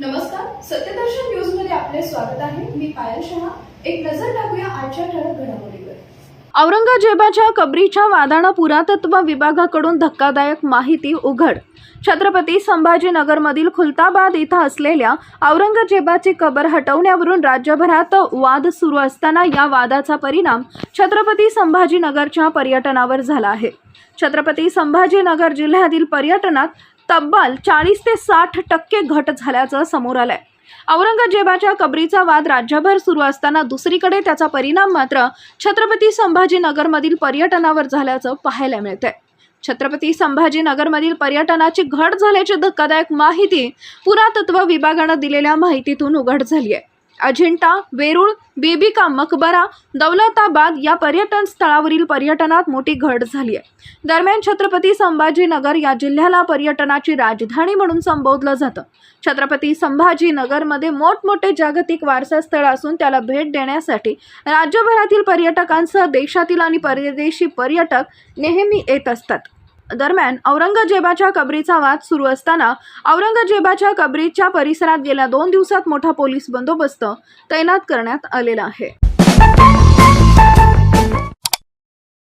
नमस्कार सत्यदर्शन न्यूजमध्ये आपले स्वागत आहे. मी पायल शहा. एक नजर टाकूया आजच्या ठळक घडामोडीवर. औरंगजेबाच्या कबरीच्या वादानं पुरातत्व विभागाकडून धक्कादायक माहिती उघड. छत्रपती संभाजीनगरमधील खुलताबाद इथं असलेल्या औरंगजेबाची कबर हटवण्यावरून राज्यभरात वाद सुरू असताना या वादाचा परिणाम छत्रपती संभाजीनगरच्या पर्यटनावर झाला आहे. छत्रपती संभाजीनगर जिल्ह्यातील पर्यटनात तब्बल चाळीस ते साठ टक्के घट झाल्याचं समोर आलंय. औरंगजेबाच्या कबरीचा वाद राज्यभर सुरू असताना दुसरीकडे त्याचा परिणाम मात्र छत्रपती संभाजीनगरमधील पर्यटनावर झाल्याचं पाहायला मिळतंय. छत्रपती संभाजीनगरमधील पर्यटनाची घट झाल्याची धक्कादायक माहिती पुरातत्व विभागानं दिलेल्या माहितीतून उघड झाली आहे अजिंठा वेरूळ बीबी का मकबरा दौलताबाद या पर्यटन स्थळावरील पर्यटनात मोठी घट झाली आहे. दरम्यान छत्रपती संभाजीनगर या जिल्ह्याला पर्यटनाची राजधानी म्हणून संबोधलं जातं. छत्रपती संभाजीनगरमध्ये मोठमोठे जागतिक वारसा स्थळ असून त्याला भेट देण्यासाठी राज्यभरातील पर्यटकांसह देशातील आणि परदेशी पर्यटक नेहमी येत असतात. दरम्यान औरंगजेबाच्या कबरीचा वाद सुरू असताना औरंगजेबाच्या कबरीच्या परिसरात गेल्या दोन दिवसात मोठा पोलीस बंदोबस्त तैनात करण्यात आलेला आहे.